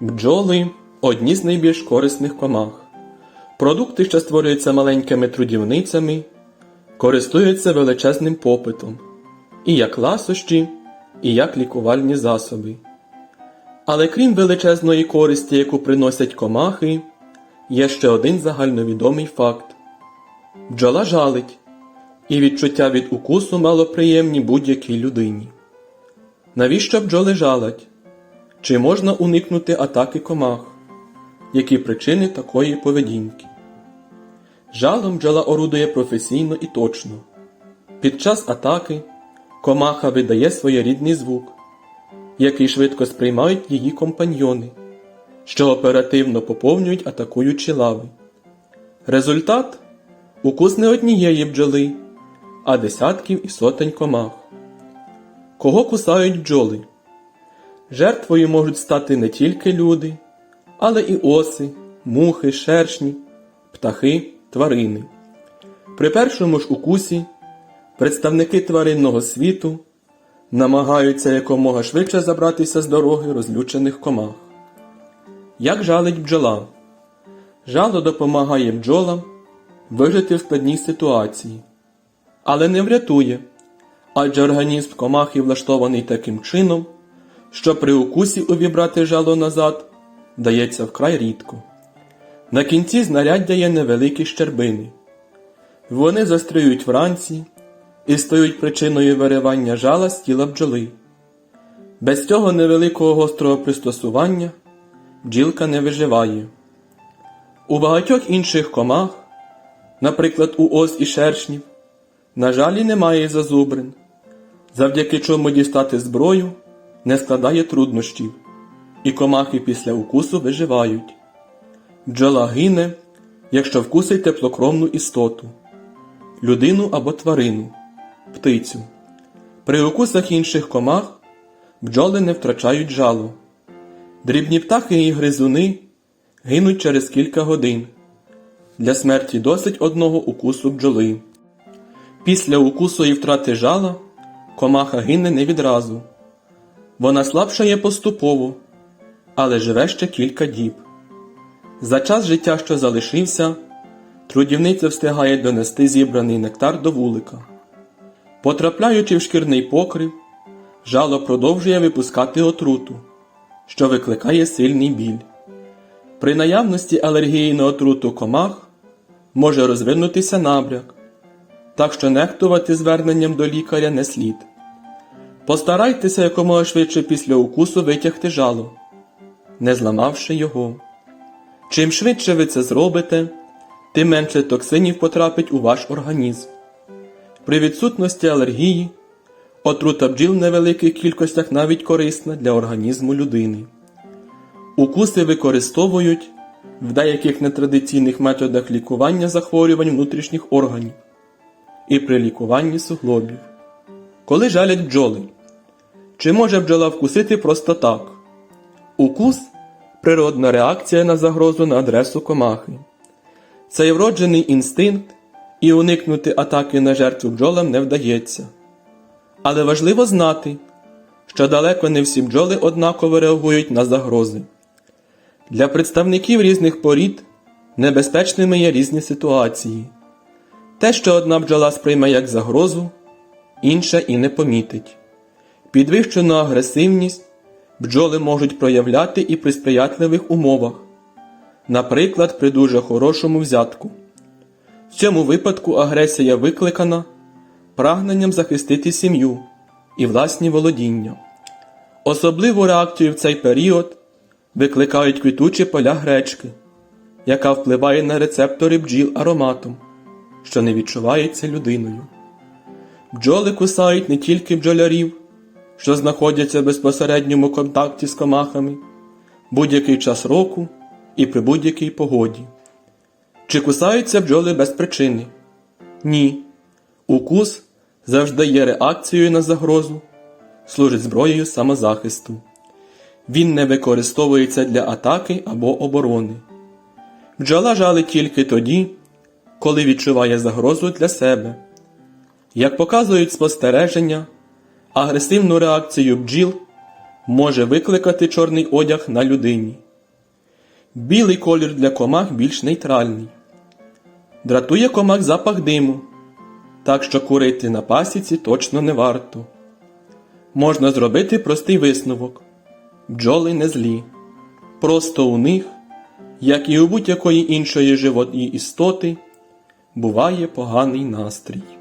Бджоли одні з найбільш корисних комах. Продукти, що створюються маленькими трудівницями, користуються величезним попитом і як ласощі, і як лікувальні засоби. Але крім величезної користі, яку приносять комахи, є ще один загальновідомий факт. Бджола жалить, і відчуття від укусу малоприємні будь-якій людині. Навіщо бджоли жалять? Чи можна уникнути атаки комах? Які причини такої поведінки? Жалом бджола орудує професійно і точно. Під час атаки комаха видає своєрідний звук, який швидко сприймають її компаньйони, що оперативно поповнюють атакуючі лави. Результат укус не однієї бджоли, а десятків і сотень комах. Кого кусають бджоли? Жертвою можуть стати не тільки люди, але і оси, мухи, шершні, птахи, тварини. При першому ж укусі представники тваринного світу намагаються якомога швидше забратися з дороги розлючених комах. Як жалить бджола? Жало допомагає бджолам вижити в складній ситуації, але не врятує, адже організм комахи влаштований таким чином, що при укусі увібрати жало назад дається вкрай рідко. На кінці знаряддя є невеликі щербини. Вони застрюють вранці і стають причиною виривання жала з тіла бджоли. Без цього невеликого гострого пристосування бджілка не виживає. У багатьох інших комах, наприклад, у ос і шершнів, на жалі немає зазубрин, завдяки чому дістати зброю не складає труднощів, і комахи після укусу виживають. Бджола гине, якщо вкусить теплокровну істоту, людину або тварину, птицю. При укусах інших комах бджоли не втрачають жало. Дрібні птахи і гризуни гинуть через кілька годин. Для смерті досить одного укусу бджоли. Після укусу і втрати жала комаха гине не відразу. Вона слабшає поступово, але живе ще кілька діб. За час життя, що залишився, трудівниця встигає донести зібраний нектар до вулика. Потрапляючи в шкірний покрив, жало продовжує випускати отруту, що викликає сильний біль. При наявності алергії на отруту комах може розвинутися набряк, так що нехтувати зверненням до лікаря не слід. Постарайтеся якомога швидше після укусу витягти жало, не зламавши його. Чим швидше ви це зробите, тим менше токсинів потрапить у ваш організм. При відсутності алергії отрута бджіл в невеликих кількостях навіть корисна для організму людини. Укуси використовують в деяких нетрадиційних методах лікування захворювань внутрішніх органів і при лікуванні суглобів. Коли жалять бджоли, чи може бджола вкусити просто так? Укус природна реакція на загрозу на адресу комахи. Цей вроджений інстинкт і уникнути атаки на жертву бджолам не вдається. Але важливо знати, що далеко не всі бджоли однаково реагують на загрози. Для представників різних порід небезпечними є різні ситуації. Те, що одна бджола сприйме як загрозу, інша і не помітить. Підвищену агресивність бджоли можуть проявляти і при сприятливих умовах, наприклад, при дуже хорошому взятку. В цьому випадку агресія викликана прагненням захистити сім'ю і власні володіння. Особливу реакцію в цей період викликають квітучі поля гречки, яка впливає на рецептори бджіл ароматом, що не відчувається людиною. Бджоли кусають не тільки бджолярів, що знаходяться в безпосередньому контакті з комахами, будь-який час року і при будь-якій погоді. Чи кусаються бджоли без причини? Ні. Укус завжди є реакцією на загрозу, служить зброєю самозахисту. Він не використовується для атаки або оборони. Бджола жалить тільки тоді, коли відчуває загрозу для себе. Як показують спостереження, агресивну реакцію бджіл може викликати чорний одяг на людині. Білий колір для комах більш нейтральний. Дратує комах запах диму, так що курити на пасіці точно не варто. Можна зробити простий висновок: бджоли не злі. Просто у них, як і у будь-якої іншої живої істоти, буває поганий настрій.